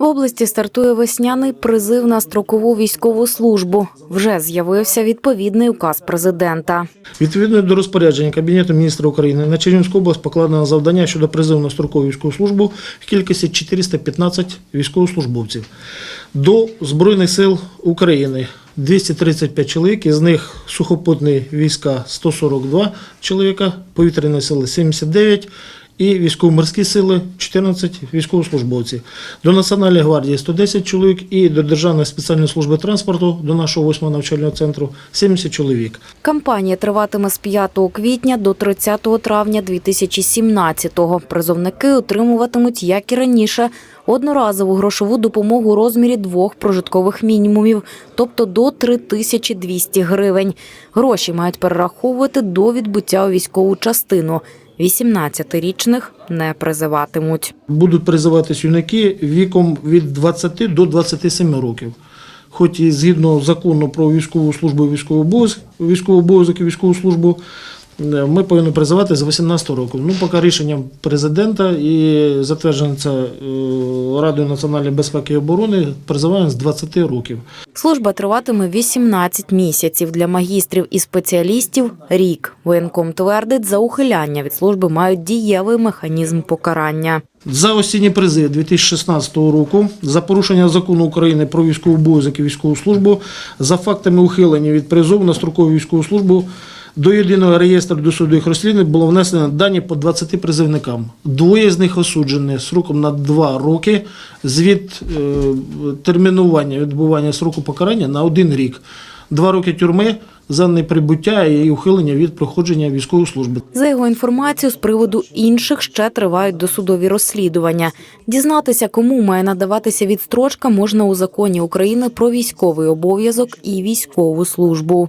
В області стартує весняний призив на строкову військову службу. Вже з'явився відповідний указ президента. Відповідно до розпорядження Кабінету міністра України на Чернівську область покладено завдання щодо призиву на строкову військову службу в кількості 415 військовослужбовців. До Збройних сил України 235 чоловік, із них сухопутні війська 142 чоловіка, повітряні сили 79 і військово-морські сили 14 військовослужбовців. До Національної гвардії 110 чоловік і до Державної спеціальної служби транспорту, до нашого 8 навчального центру 70 чоловік. Кампанія триватиме з 5 квітня до 30 травня 2017-го. Призовники отримуватимуть, як і раніше, одноразову грошову допомогу у розмірі двох прожиткових мінімумів, тобто до 3200 гривень. Гроші мають перераховувати до відбуття у військову частину. 18-річних не призиватимуть. Будуть призиватись юнаки віком від 20 до 27 років. Хоч і згідно закону про військову службу і військовий обов'язок, військову обов'язок і військову службу, ми повинні призивати з 18 років. Ну, поки рішенням президента і затверджено це е, Радою національної безпеки і оборони, призиваємо з 20 років. Служба триватиме 18 місяців для магістрів і спеціалістів – рік. Воєнком твердить, за ухиляння від служби мають дієвий механізм покарання. За осінній призив 2016 року за порушення закону України про військовий обов'язок і військову службу за фактами ухилення від призову на строкову військову службу до єдиного реєстру досудових розслідувань було внесено дані по 20 призивникам. Двоє з них осуджені сроком на 2 роки з від е, термінування відбування сроку покарання на один рік. Два роки тюрми за неприбуття і ухилення від проходження військової служби. За його інформацією, з приводу інших ще тривають досудові розслідування. Дізнатися, кому має надаватися відстрочка, можна у законі України про військовий обов'язок і військову службу.